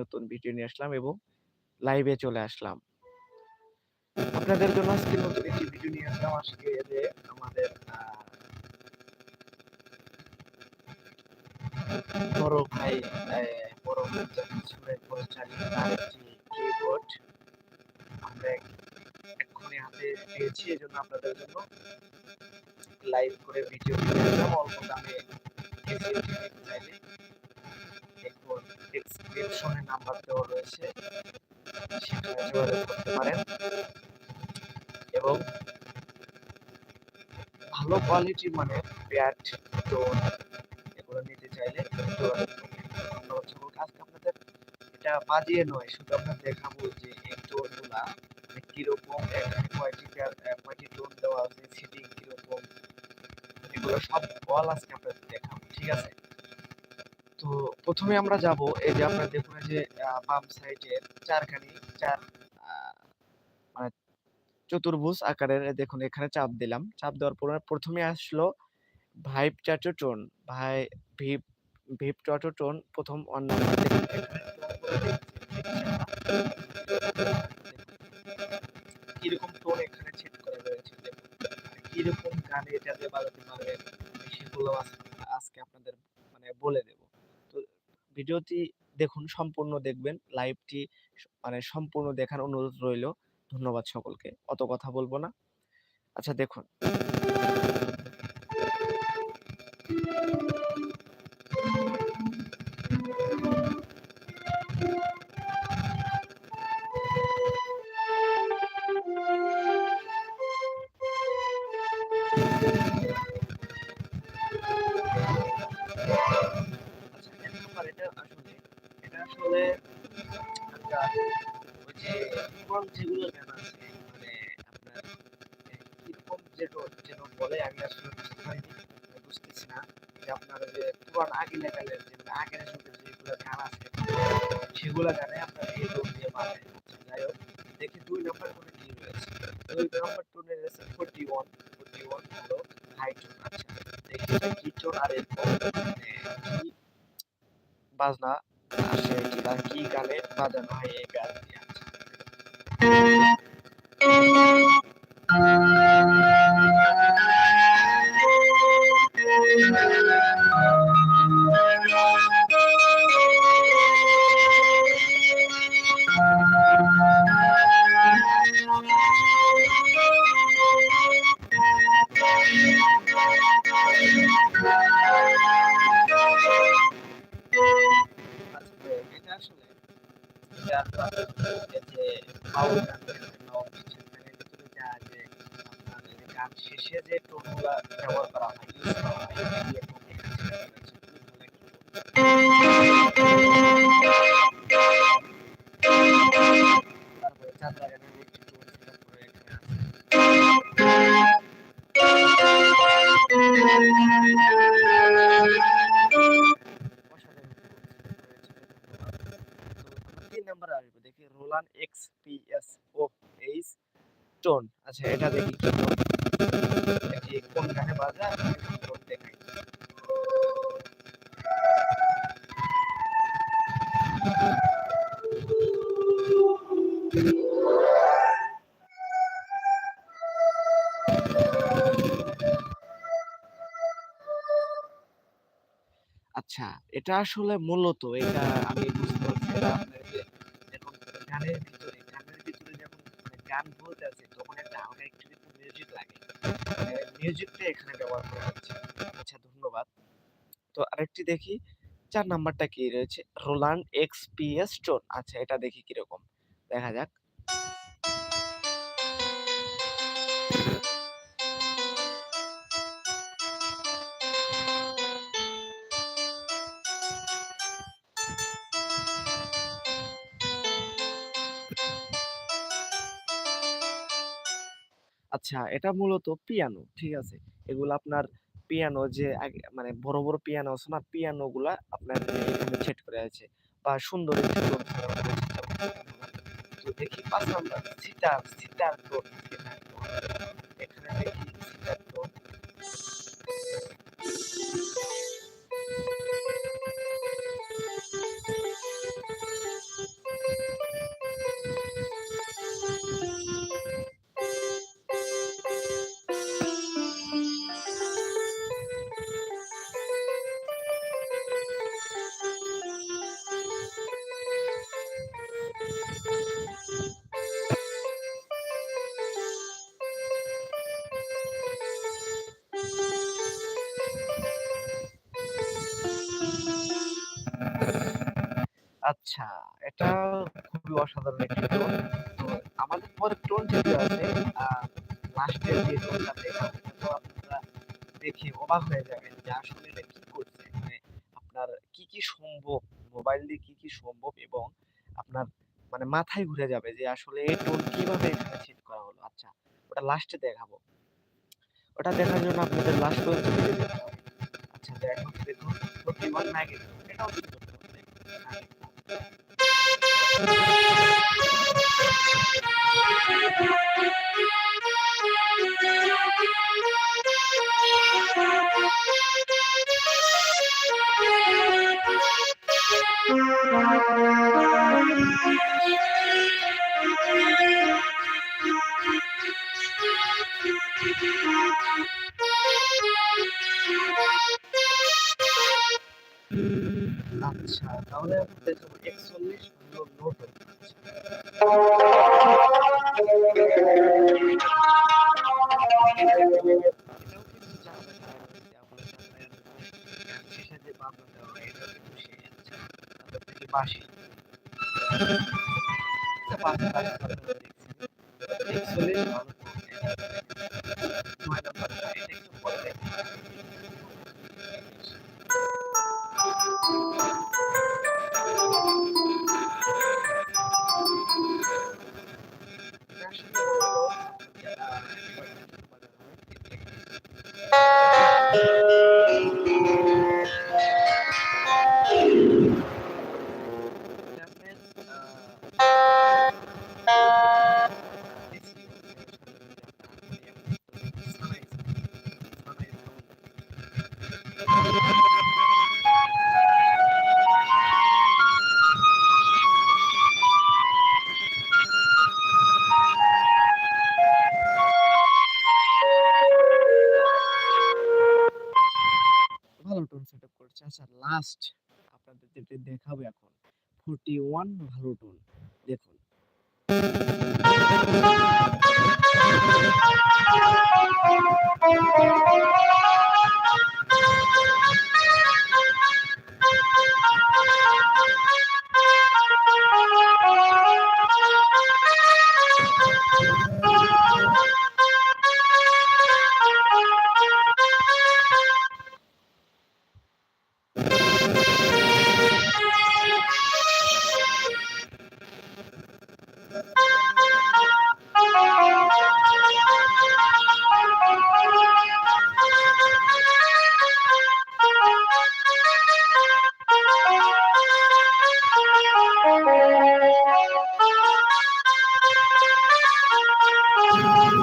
নতুন ভিডিও নিয়ে আসলাম এবং লাইভে চলে আসলাম। আপনাদের জন্য আজকে নতুন একটি ভিডিও নিয়ে আসলাম। আজকে যে আমাদের বড় ভাই বড় ভাই সুরেশ পরিচালিত তার একটি কিবোর্ড আমরা এক্ষুনি হাতে পেয়েছি। এজন্য আপনাদের জন্য লাইভ করে ভিডিও নিয়ে আসলাম। অল্প দামে চাইলে। দেখুন ডেসক্রিপশনে নাম্বার দেওয়া রয়েছে, সেখানে যোগাযোগ করতে পারেন। এবং ভালো কোয়ালিটির মানে ব্যাট এগুলো নিতে চাইলে যোগাযোগ করবেন আজকে আপনাদের এটা বাজিয়ে নয়, শুধু আপনার দেখাবো যে এই মানে কীরকম কয়টি কয়টি দেওয়া আছে সিটিং কীরকম, এগুলো সব অল আজকে আপনাদের দেখাবো, ঠিক আছে? প্রথমে আমরা যাব এই যে আপনারা দেখুন যে বাম সাইডের চারখানি, চার মানে চতুর্ভুজ আকারের দেখুন এখানে চাপ দিলাম। চাপ দেওয়ার পর প্রথমে আসলো ভাইব চাটো টোন ভাই ভিপ ভিপ টাটো টোন প্রথম অন্য কীরকম টোন এখানে সেট করা রয়েছে কীরকম গানে এটা দিয়ে বাজাতে সেগুলো আজকে আপনাদের মানে বলে দেব। ভিডিওটি দেখুন, সম্পূর্ণ দেখবেন লাইভটি মানে সম্পূর্ণ দেখার অনুরোধ রইল। ধন্যবাদ সকলকে, অত কথা বলব না। আচ্ছা দেখুন। পুরান যেগুলো গান আছে মানে আপনার কীরকম যেটা যেন বলে আমি আসলে বুঝতে পারিনি বুঝতেছি না যে আপনার যে পুরান আগে লেভেলের যে আগের যুগের যেগুলো গান আছে, সেগুলো গানে আপনার এই লোক দিয়ে বাজে। যাই হোক, দেখি দুই নম্বর কোনে কি রয়েছে দুই নম্বর টোনে রয়েছে ফোরটি ওয়ান ফোরটি ওয়ান হলো হাই টোন আচ্ছা দেখি কি টোন আর এরকম মানে বাজনা আসে কি গানে বাজানো হয় এই গানটি আসলে গান শেষে যে টোনগুলা ব্যবহার করা হয় দেখি রোলান এক্স পি এস ও এইচ টোন আচ্ছা এটা দেখি। কি আচ্ছা এটা আসলে মূলত এটা আমি বুঝতে পারছি ভিতরে যখন মানে গান বলতেছে তখন একটা হালকা একটু কিন্তু মিউজিক লাগে মানে মিউজিকটা এখানে ব্যবহার করা হচ্ছে। আচ্ছা ধন্যবাদ। তো আরেকটি দেখি, চার নাম্বারটা কি রয়েছে? Roland X P S tone আচ্ছা এটা দেখি কীরকম। দেখা যাক। আচ্ছা এটা মূলত পিয়ানো, ঠিক আছে? এগুলো আপনার পিয়ানো যে আগে মানে বড় বড় পিয়ানো আছে না পিয়ানো গুলো আপনার এখানে সেট করে আছে বা সুন্দর একটি তো দেখি পাঁচ নাম্বার, সিতার সিতার আচ্ছা, এটা খুবই অসাধারণ একটি টোন। তো আমাদের পরের টোন যেটি আছে লাস্টের যে টোনটা দেখাবো তো আপনারা দেখে অবাক হয়ে যাবেন যে আসলে এটা কি করছে। মানে আপনার কি, কি সম্ভব মোবাইল দিয়ে কি, কি সম্ভব এবং আপনার মানে মাথায় ঘুরে যাবে যে আসলে এই টোন কীভাবে এখানে সেট করা হলো। আচ্ছা, ওটা লাস্টে দেখাবো। ওটা দেখার জন্য আপনাদের লাস্ট পর্যন্ত ভিডিও দেখতে হবে। আচ্ছা দেখুন, দেখুন 41 ম্যাগেট এটাও কিন্তু করতে হবে। তাহলে আমি দেখাবো ৪১ লাস্ট আপনাদের যেটা দেখাবো এখন 41 ভালো টোন। দেখুন।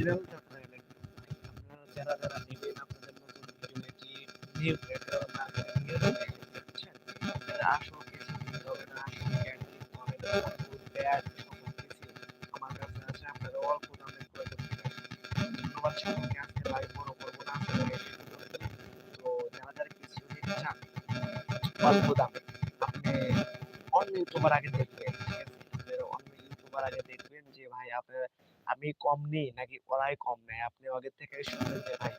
অরিজিনাল আপনারা আপনারা যারা, যারা নিবেন আপনাদের নতুন ভিডিও নিউ না, আসল সকল অল্প দামে। তো যারা, যারা অল্প দামে আপনি অন্য ইউটিউবার আগে দেখবেন। ঠিক আছে? অন্য ইউটিউবার আগে দেখবেন যে ভাই আপনারা আমি কম নেই নাকি ওরাই কম নেয়। আপনি আগের থেকে শুনবেন যে ভাই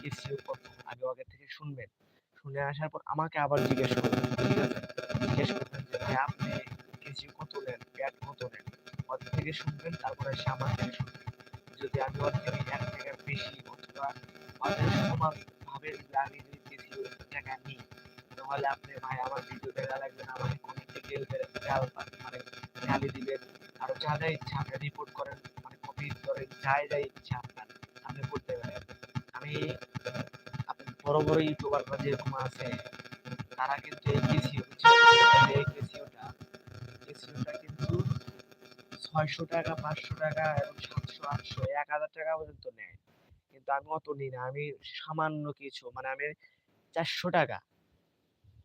কেসিও কত আগে আগের থেকে শুনবেন। শুনে আসার পর আমাকে আবার জিজ্ঞেস করবেন। ঠিক আছে? জিজ্ঞেস করবেন যে ভাই আপনি কেসিও কত নেন? প্যাড কত নেন? ওদের থেকে শুনবেন তারপরে এসে আমার থেকে শুনবেন। যদি আমি ওর থেকে এক ৳১ বেশি অথবা ওদের সমানভাবে যদি আমি যদি কেসিও টাকা নিই তাহলে আপনি ভাই আমার ভিডিও দেখা লাগবে। আমাকে কমেন্টে গেলবে মানে গালি দিবেন। আরও যা, যা ইচ্ছা আপনি রিপোর্ট করেন। মানে কপি করেন। যা, যা ইচ্ছা আপনার আপনি করতে পারেন। আমি আপনি বড়, বড় ইউটিউবাররা যেরকম আছে তারা কিন্তু এই কেসিও কেসিওটা কেসিওটা কিন্তু ৳৬০০, ৳৫০০ এবং ৳৭০০, ৳৮০০, ৳১,০০০ পর্যন্ত নেয়। কিন্তু আমি অত নিই না আমি সামান্য কিছু মানে আমি চারশো টাকা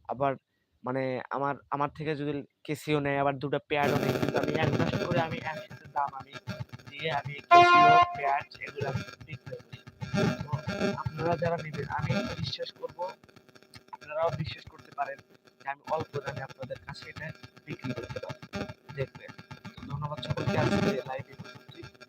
আবার মানে আমার আমার থেকে যদি কেসিও নেয়, আবার দুটো প্যাডও নেয়, কিন্তু আমি এক মাস করে আমি একসাথে দাম আমি দিয়ে আমি কেসিও প্যাড এগুলো আমি বিক্রয় করি তো আপনারা যারা নেবেন, আমি বিশ্বাস করব, আপনারাও বিশ্বাস করতে পারেন যে আমি অল্প দামে আপনাদের কাছে এটা বিক্রি করতে পারি দেখবেন। তো ধন্যবাদ সকলকে আজকে লাইভ